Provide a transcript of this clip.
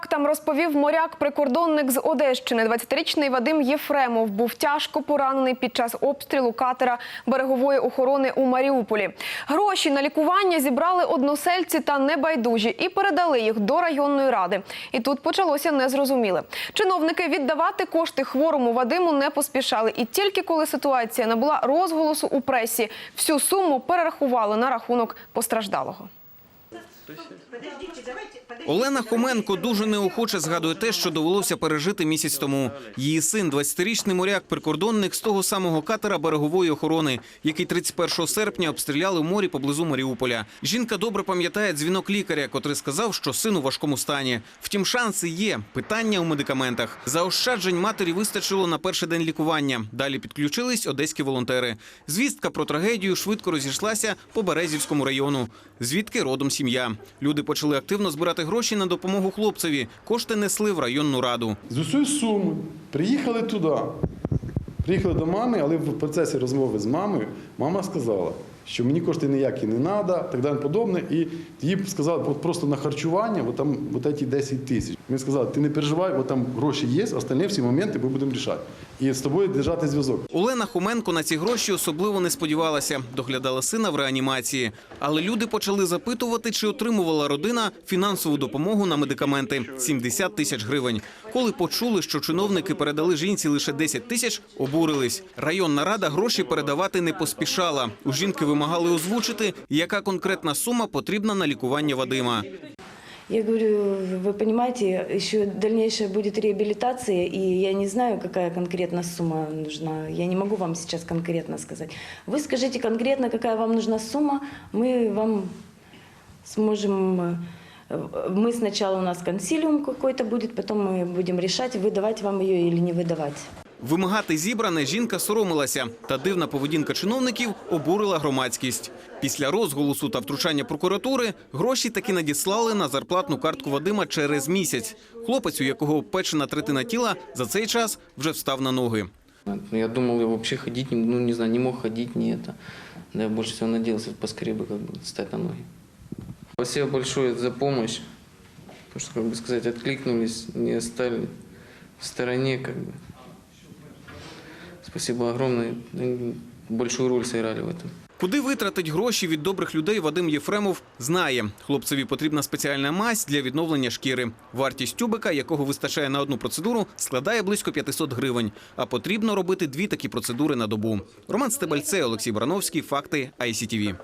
фактам розповів моряк-прикордонник з Одещини. 20-річний Вадим Єфремов був тяжко поранений під час обстрілу катера берегової охорони у Маріуполі. Гроші на лікування зібрали односельці та небайдужі і передали їх до районної ради. І тут почалося незрозуміле. Чиновники віддавати кошти хворому Вадиму не поспішали. І тільки коли ситуація набула розголосу у пресі, всю суму перерахували на рахунок постраждалого. Олена Хоменко дуже неохоче згадує те, що довелося пережити місяць тому. Її син, 20-річний моряк-прикордонник з того самого катера берегової охорони, який 31 серпня обстріляли в морі поблизу Маріуполя. Жінка добре пам'ятає дзвінок лікаря, котрий сказав, що син у важкому стані. Втім, шанси є. Питання у медикаментах. Заощаджень матері вистачило на перший день лікування. Далі підключились одеські волонтери. Звістка про трагедію швидко розійшлася по Березівському району, звідки родом сім'я. Люди почали активно збирати гроші на допомогу хлопцеві. Кошти несли в районну раду. З усієї суми приїхали туди. Приїхали до мами, але в процесі розмови з мамою мама сказала, що мені кошти ніякі не треба, так далі подобне. І їй сказали, просто на харчування, бо там ці 10 тисяч. Ми сказали, ти не переживай, бо там гроші є, остальні всі моменти ми будемо рішати. І з тобою держати зв'язок. Олена Хоменко на ці гроші особливо не сподівалася. Доглядала сина в реанімації. Але люди почали запитувати, чи отримувала родина фінансову допомогу на медикаменти – 70 тисяч гривень. Коли почули, що чиновники передали жінці лише 10 тисяч, обурились. Районна рада гроші передавати не поспішала. У жінки вимагали озвучити, яка конкретна сума потрібна на лікування Вадима. Я говорю, вы понимаете, еще дальнейшая будет реабилитация, и я не знаю, какая конкретно сумма нужна. Я не могу вам сейчас конкретно сказать. Вы скажите конкретно, какая вам нужна сумма, мы вам сможем... э, Мы сначала у нас консилиум какой-то будет, потом мы будем решать, выдавать вам ее или не выдавать. Вимагати зібране жінка соромилася, та дивна поведінка чиновників обурила громадськість. Після розголосу та втручання прокуратури гроші таки надіслали на зарплатну картку Вадима через місяць. Хлопець, у якого обпечена третина тіла, за цей час вже встав на ноги. Ну, Я думал, я вообще ходить, не- ну не знаю, не мог ходить, не это. Да, я больше всего надеялся поскорее бы как бы встать на ноги. Спасибо большое за помощь. Потому что, как бы сказать, откликнулись, не остались в стороне, как бы. Спасибо огромное. Большую роль сыграли в этом. Куди витратить гроші від добрих людей Вадим Єфремов знає. Хлопцеві потрібна спеціальна мазь для відновлення шкіри. Вартість тюбика, якого вистачає на одну процедуру, складає близько 500 гривень. А потрібно робити дві такі процедури на добу. Роман Стебальце, Олексій Барановський. Факти ICTV.